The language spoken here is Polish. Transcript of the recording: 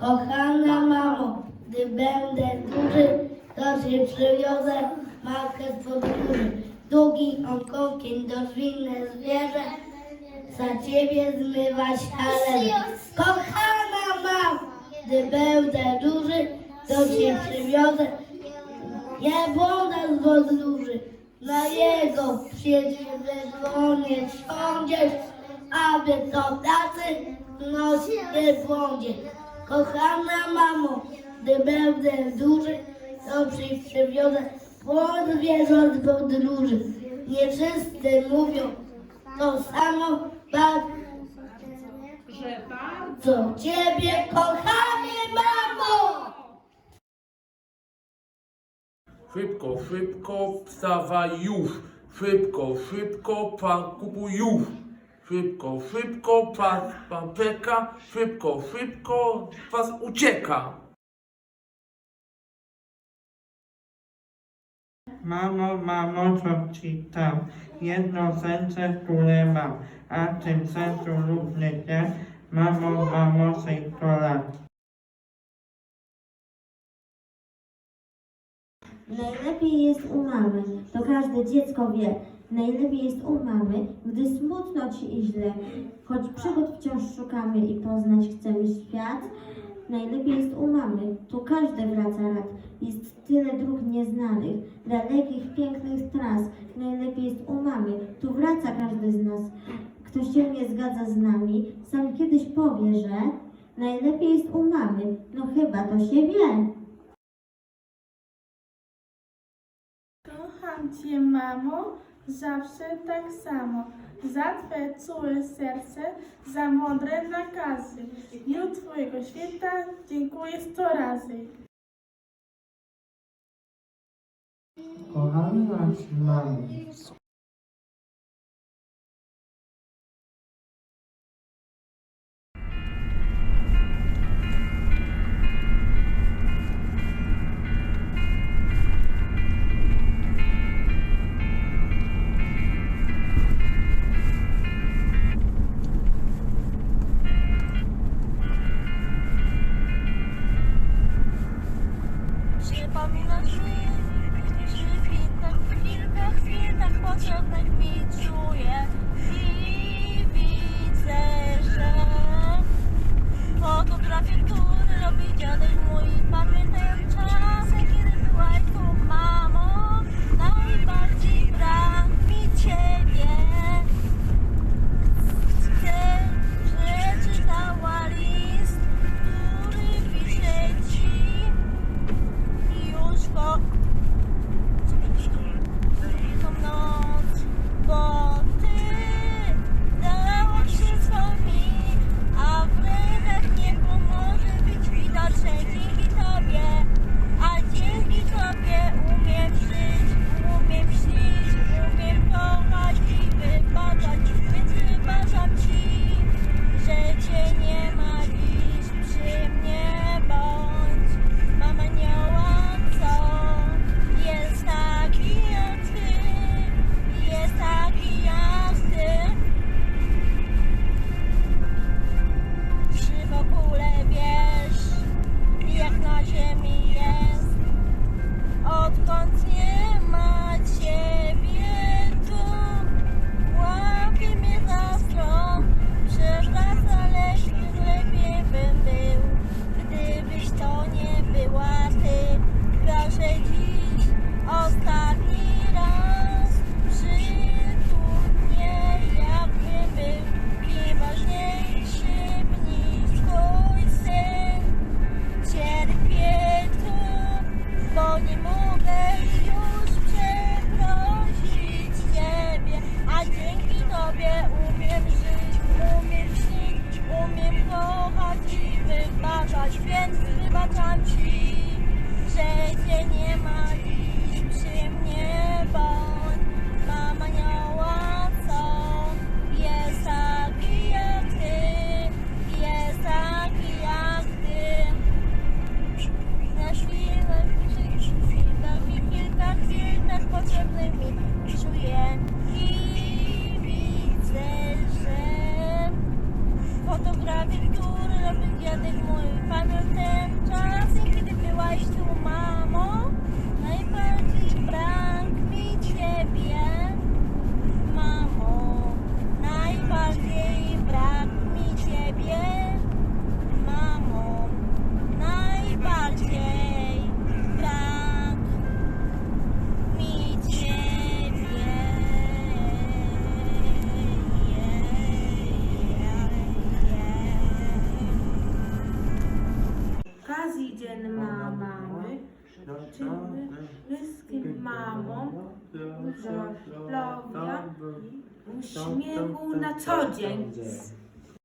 Kochana mamo, gdy będę duży, to się przywiozę matkę z podróży. Długim okokiem dożwinne zwierzę, za ciebie zmywać ale. Kochana mamo, gdy będę duży, to się przywiozę. Błąda z podróży, na jego przyjedzie dzwonię, siądziesz, aby do pracy nosić nie błądzie. Kochana mamo, gdy będę duży, to przy przywiozę płot zwierząt podróży. Nie wszyscy mówią to samo, bardzo Że bardzo Ciebie kochamy, mamo! Szybko, szybko, wstawaj już. Szybko, szybko, pan kupuj już. Szybko, szybko, pan czeka. Szybko, szybko, was ucieka. Mamo, mamo, co ci tam? Jedno serce, które mam, a w tym sercu różny dzień. Mamo, mamo, synko lat. Najlepiej jest u mamy, to każde dziecko wie. Najlepiej jest u mamy, gdy smutno ci i źle. Choć przygód wciąż szukamy i poznać chcemy świat. Najlepiej jest u mamy, tu każdy wraca rad. Jest tyle dróg nieznanych, dalekich, pięknych tras. Najlepiej jest u mamy, tu wraca każdy z nas. Kto się nie zgadza z nami, sam kiedyś powie, że najlepiej jest u mamy. No chyba to się wie. Kocham Cię, mamo, zawsze tak samo. Za Twe całe serce, za mądre nakazy. W dniu Twojego święta dziękuję sto razy. Kochamy nas, mamy. Nie mogę już przeprosić Ciebie, a dzięki Tobie Panna mamy, życzymy wszystkim mamom zdrowia, uśmiechu na co dzień.